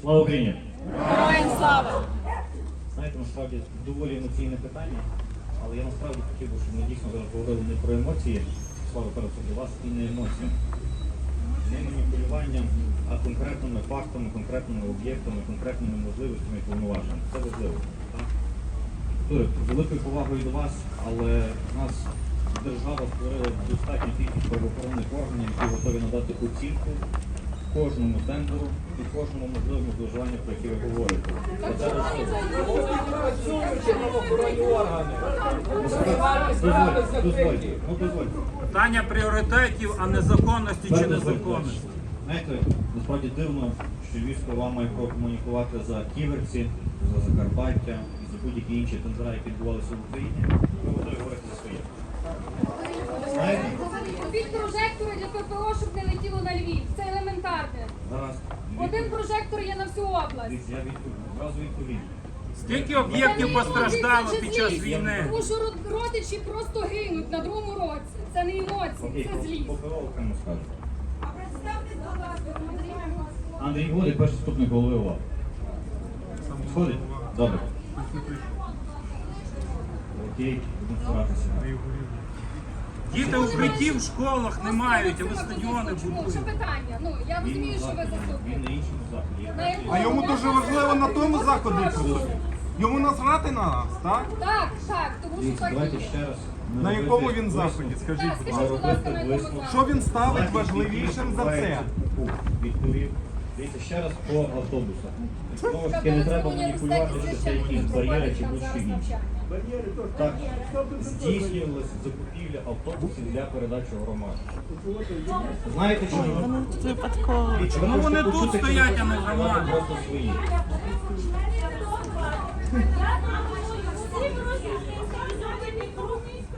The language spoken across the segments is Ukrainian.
Слава Україні! Героям слава! Знаєте, насправді доволі емоційне питання, але я насправді хотів би, щоб ми дійсно зараз говорили не про емоції, слава перед для вас, і не емоції. Не маніпулюванням, а конкретними фактами, конкретними об'єктами, конкретними можливостями і повноваженнями. Це важливо. Так? Великою повагою до вас, але в нас держава створила достатньо кількість правоохоронних органів, які готові надати оцінку кожному тендеру і кожному можливому зловживанню, про яке ви говорите. Дозвольте, дозвольте, ну дозвольте. Питання пріоритетів, а не законності чи незаконності. Знаєте, насправді дивно, що Львівська ОВА має прокомунікувати за ківерці, за Закарпаття і за будь-які інші тендера, які відбувалися в Україні. Ви готові говорити за своє. Знаєте, Купіть прожектори для ППО, щоб не летіло на Львів. Це елементарне. зараз Один прожектор є на всю область. Я відповім, відповім. Скільки об'єктів постраждало під час війни? Тому що родичі просто гинуть на другому році. Це не емоції, Окей, це злість. по ППО окремо скажу. Андрій Голик, перший заступник голови ОВА. Сходить? Добре. Окей, будемо старатися. Діти укриттів в школах не мають, а ви стадіони Чому? Що питання? Ну, я розумію, що ви заступник. на якому? А йому дуже важливо на тому заході присутні. Йому насрати на нас, так? Так, так, тому що так давайте є. ще раз. не На робити якому він заході? Скажіть, Так, будь скажіть, ласка. будь ласка, на якому заході? Що він ставить важливішим за це? Відповів. Дивіться, ще раз по автобусах. Знову ж таки, не треба маніпулювати, що це якісь бар'єри чи будь-що інше. Так, здійснювалася закупівля автобусів для передачі в громаду. Знаєте чому? Дивіться, ви Ну, вони тут стоять, а не ви громаді. Просто свої.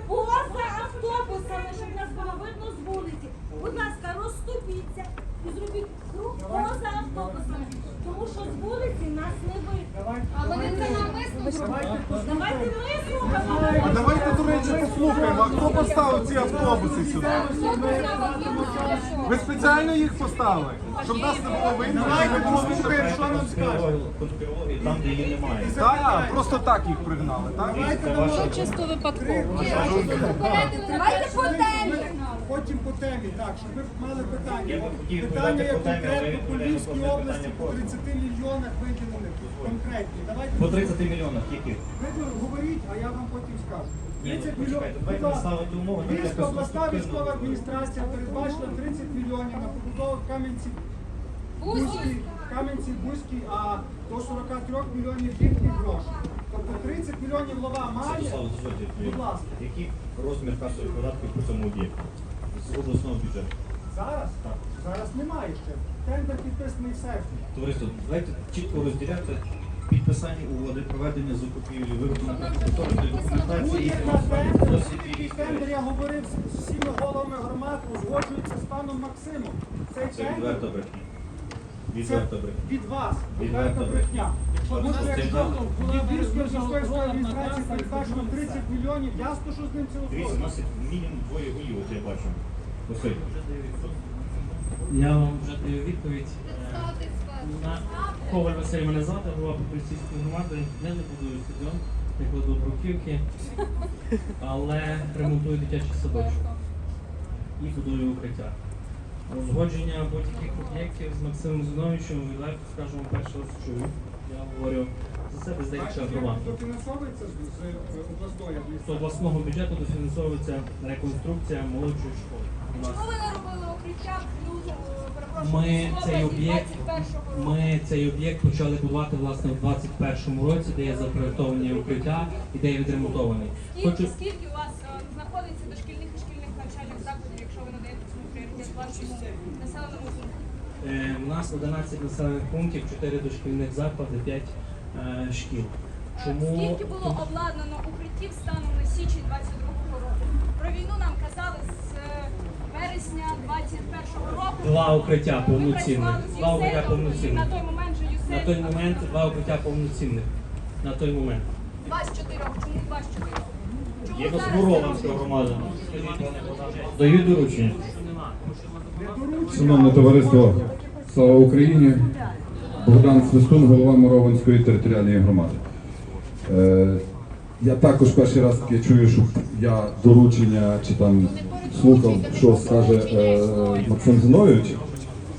Поза автобусами, щоб нас було видно з вулиці. Будь ласка, розступіться і зробіть круг поза автобусами, тому що з вулиці нас не видно. А вони це навмисно зробили. Давайте ми А давайте, до речі, послухаємо, а хто поставив ці автобуси сюди? Ви спеціально їх поставили, щоб нас не було видно, було видно, що нам скажуть. Там, де її немає. Так, просто так їх пригнали, так? Це Чисто випадково. Давайте по темі. Потім по темі, так, щоб ви мали питання. Питання по конкретно по Львівській області по 30 мільйонах виділених конкретні. Давайте По 30 мільйонах яких? ви говоріть, а я вам потім скажу. 30 ну, мільйонів. Львівська обласна військова адміністрація передбачила 30 мільйонів на побудову Кам'янці Бузькій, Кам'янці Бузькій, а до 43 мільйонів тільки гроші. Тобто 30 мільйонів лова має. Будь ласка. Який розмір касових податків по цьому об'єкту? З обласного бюджету. Зараз? Так. Зараз немає ще. Тендер підписаний в серпні. Товариство, давайте чітко розділяти підписання угоди, проведення закупівлі, кошторисної документації і фінансування. Досить Який різні тендер, я говорив з всіма головами громад, узгоджується з паном Максимом. Цей Це тендер відверта брехня. Відверта брехня. від вас. Відверта Відверта брехня. Тому що Це якщо правда. від Львівської міської адміністрації передбачено 30 мільйонів, ясно, що з ним це Дивіться, у узгоджено. нас мінімум двоє голів, от я бачу. Я вам вже даю відповідь. Е, Коваль Василь мене звати, голова поліцейської громади. Я не будую стадіон, не кладу бруківки, але ремонтую дитячий садочок і будую укриття. Узгодження будь-яких об'єктів з Максимом Зіновичем, скажу вам перший раз чую. Я говорю за себе з деяких громад. Дофінансовується з з, е, обласної З обласного бюджету дофінансовується реконструкція молодшої школи. У нас Чому ви не робили укриття плюс, е, перепрошую, Ми в цей області об'єкт 21-го року? ми цей об'єкт почали будувати власне у 21-му році, де є запроєктовані укриття і де є відремонтований. Скільки, Хочу скільки у вас е, знаходиться дошкільних і шкільних навчальних закладів, якщо ви надаєте цьому пріоритет вашому населеному пункту? е, у нас 11 населених пунктів, 4 дошкільних заклади, 5 е, шкіл. Чому Скільки було обладнано укриттів станом на січень 22-го року? Про війну нам казали з е, вересня 21-го року. два укриття повноцінних? Два укриття і повноцінних. на той момент же ЮСЕЙД... На той момент два укриття повноцінних. На той момент. Два з чотирьох. Чому два з чотирьох? Є це громада. Дають доручення. Шановне товариство, слава Україні! Богдан Свистун, голова Мурованської територіальної громади. Е, Я також перший раз таке чую, щоб я доручення чи там слухав, що скаже е, Максим Зиновійович.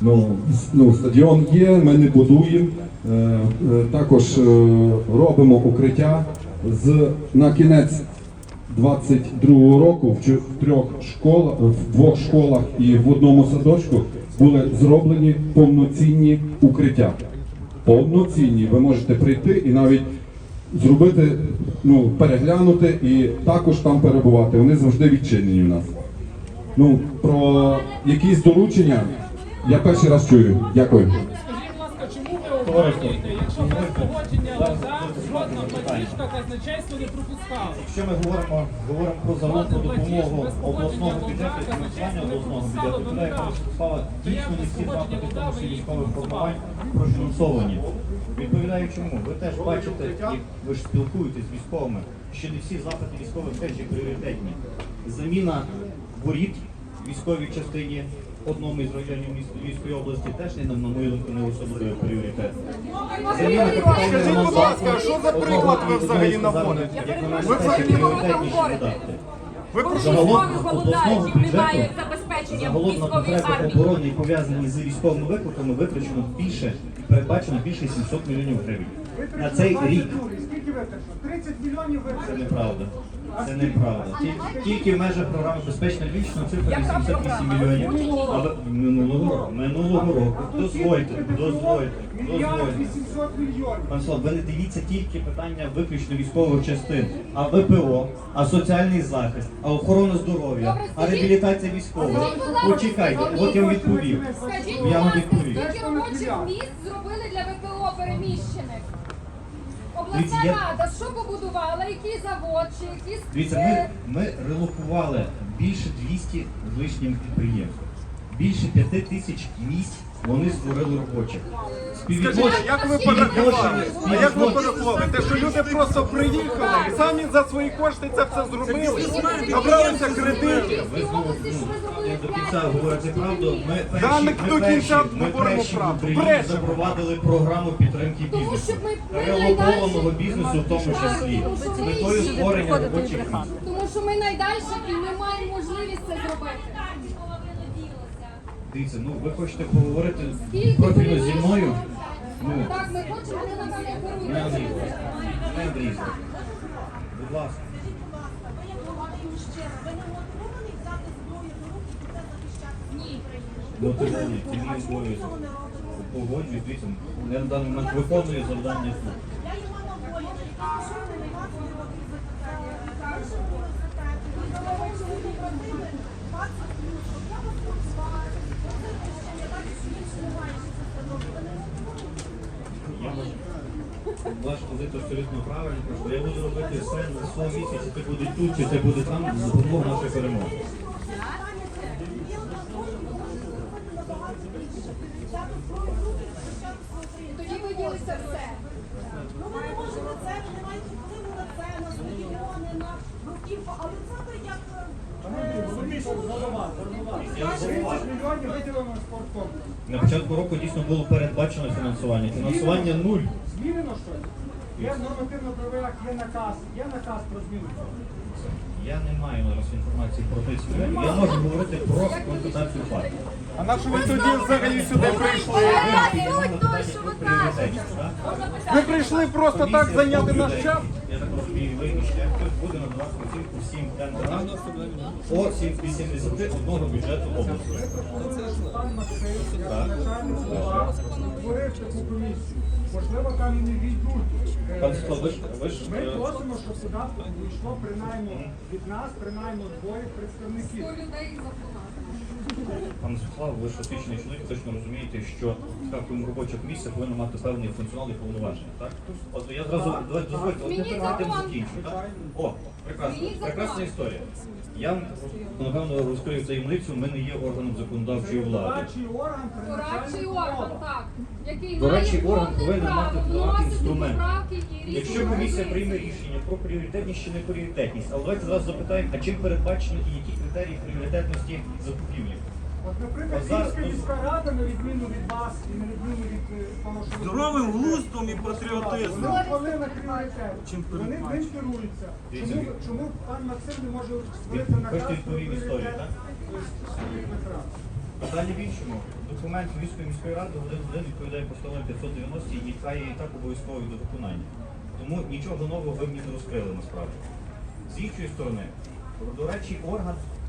Ну, ну, стадіон є, ми не будуємо. Е, е, також е, робимо укриття. З, на кінець 22 року в трьох школах, в двох школах і в одному садочку були зроблені повноцінні укриття. Повноцінні. Ви можете прийти і навіть зробити, ну, переглянути і також там перебувати. Вони завжди відчинені у нас. Ну, про якісь доручення я перший раз чую. Дякую. Обговорюєте, якщо без погодження ОДА жодна платіжка казначейство не пропускало? Якщо ми говоримо, говоримо про залогну допомогу обласного бюджету і фінансування обласного бюджету, то як Святослава дійсно не всі заходи військових формувань профінансовані. Відповідаю чому? Ви теж бачите, ви ж спілкуєтесь з військовими, що не всі заходи військових теж є пріоритетні. Заміна воріт військовій частині одному із районів Львівської області теж не на мою думку не особливий пріоритет. Скажіть, будь ласка, а що за приклад ви взагалі наводите? Ви взагалі. Ви про що? Загалом обласного бюджету загалом на військової армії. оборони пов'язані з військовими викликами витрачено більше, передбачено більше 700 мільйонів гривень. На цей рік Скільки витрачено? 30 мільйонів це витрачено. неправда. Це неправда. Тільки, тільки в межах програми Безпечна Львівщина цифра 88 мільйонів. Але минулого року, минулого року, дозвольте, дозвольте, Мільярд 800 мільйонів. Пан Слав, ви не дивіться тільки питання виключно військових частин, а ВПО, а соціальний захист, а охорона здоров'я, Добре, а скажіть- реабілітація військових. Скажіть, будь ласка, Почекайте, от я вам відповів. Скажіть, Я вам ласка, відповів. скільки робочих місць зробили для ВПО переміщених? Дивіться, Обласна я- рада, що побудувала, який завод, чи якісь... Дивіться, е, ми, ми релокували більше 200 з лишнім підприємств. Більше 5 тисяч місць вони створили робочих. Скажіть, як ви порахували? А як ви порахували? Те, що люди просто приїхали і самі за свої кошти це все зробили, набралися кредитів. Ви знову ну, до кінця говорите правду. Ми перші, Да, ми до перші, кінця ми говоримо перші в правду. Україні Брешемо. запровадили програму підтримки Тому бізнесу. ми- ми Релокованого найдальші. бізнесу в тому числі. З ми метою створення робочих місць. Тому що ми найдальші і ми маємо можливість це зробити. Дивіться, ну ви хочете поговорити профільно зі мною? Ну, Так, ми хочемо, вони нам не не керують. Андрійська. Не Андрійська. Будь ласка. Ви як і мужчина, ви не мотивовані взяти зброю до рук і піти захищати Ні. Ну ти ні, це мій обов'язок. Погоджуюсь, дивіться, я на даний момент виконую завдання тут. Я мама волі, яка на було запитання. Ви чоловік родини, 20 минут, щоб я вас працювала. Я бачу, що більше немає, що це становить. Ви не мотивовані? Я вважаю, Ваша позиція абсолютно правильна, просто я буду робити все за свого місяця, це буде тут, чи це буде там, за допомогою нашої перемоги. Свою. Тоді виділиться все. Ну ми не можемо це, ми не маємо впливу на це, на стадіони, на бруківку, але це то як... 20 мільйонів виділено спортком. На початку року дійсно було передбачено фінансування. Фінансування нуль. Змінено щось? Є нормативно-правовий акт, є наказ, є наказ про зміну. Я не маю зараз інформації про 30 мільйонів. Я можу говорити про консультацію фактів. А на що ви тоді взагалі сюди прийшли? Ви прийшли просто так зайняти наш час? Я так розумію, ви і ще хтось буде надавати оцінку всім тендерам по 81 бюджету області. Пан Максим, як начальник голова, створив таку комісію. Можливо, там і не війдуть. Пан Світло, ви ж ви ж Ми е, просимо, щоб сюди вийшло принаймні від нас, принаймні двоє представників. 100 людей запланували. Пане Світлав, ви ж освічений чоловік, точно розумієте, що скажімо, робочих місця повинно мати певний функціонал і повноваження, так? От я зразу дозвольте, от я перед тим закінчу. Так? О, прекрасно, прекрасна історія. Я напевно розкрию таємницю, ми не є органом законодавчої влади. Дорадчий орган так. Який Дорадчий орган повинен мати мати вносити інструмент. поправки і різні Якщо комісія прийме рішення про пріоритетність чи не пріоритетність, але давайте зараз запитаємо, а чим передбачено і які критерії пріоритетності закупівлі? От, наприклад, Київська міська рада, на відміну від вас і на відміну від е, того, що ви Здоровим глуздом і патріотизмом. Вони ухвалили пріоритет. Чим Вони передбачено? ним керуються. Чому, чому пан Максим не може створити наказ про відповідь історію, пріоритет так? е, своїх? Питання в іншому. Документ Львівської міської ради один в один відповідає постанові 590, яка є і так обов'язковою до виконання. Тому нічого нового ви мені не розкрили насправді. З іншої сторони, дорадчий орган, ви-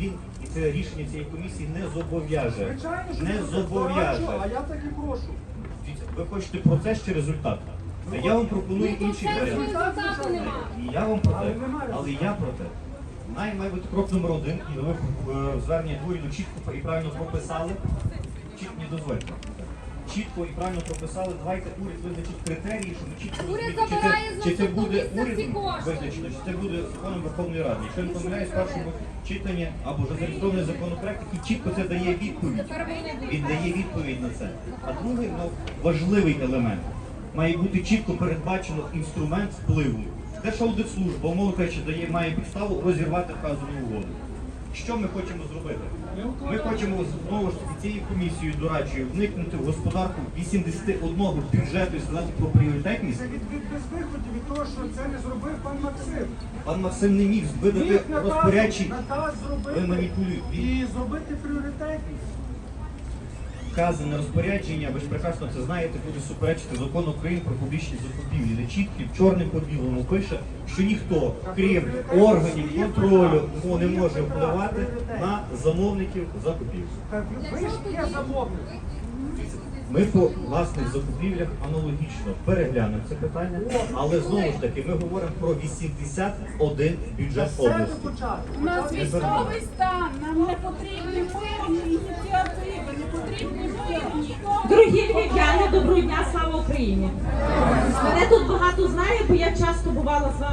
він і це рішення цієї комісії не зобов'яже. Звичайно, що Не зобов'яже. А я так і прошу. Дивіться, Ви хочете процес чи результат? А я вам пропоную інший варіант. результату нема. І я вам про Але те, але я про те. Най має бути крок номер один, і ви в зверненні уряду чітко і правильно прописали. Чітко не дозвольте. Чітко і правильно прописали, давайте уряд визначить критерії, щоб ми чітко Уряд розуміли, чи забирає це, з чи це буде місяця ці урядом кошти. визначено, чи це буде законом Верховної Ради. Якщо не помиляюсь, в першому читанні або вже зареєстрований законопроект, який чітко це дає відповідь. Тепер вони будуть. Він дає відповідь на це. А другий ну, важливий елемент має бути чітко передбачено інструмент впливу. Держаудитслужба, умовно кажучи, дає має підставу розірвати вказану угоду. Що ми хочемо зробити? Ми хочемо знову ж таки цією комісією дорадчою вникнути в господарку 81 бюджету і сказати про пріоритетність. Це від, від безвиходів, від того, що це не зробив пан Максим. Пан Максим не міг видати Міг наказ, розпорядчі. наказ Ви зробити маніпулюєте. І зробити пріоритетність. Вказане розпорядження, ви ж прекрасно це знаєте, буде суперечити закону України про публічні закупівлі, де чітко чорним по білому пише, що ніхто, крім органів контролю, не може впливати на замовників закупівель. Ви ж є замовник. Ми по власних закупівлях аналогічно переглянемо це питання, але знову ж таки ми говоримо про 81 бюджет області. почати. У нас військовий стан, нам не потрібні мирні ініціативи. Дорогі львів'яни, доброго дня, слава Україні! Мене тут багато знає, бо я часто бувала з вами.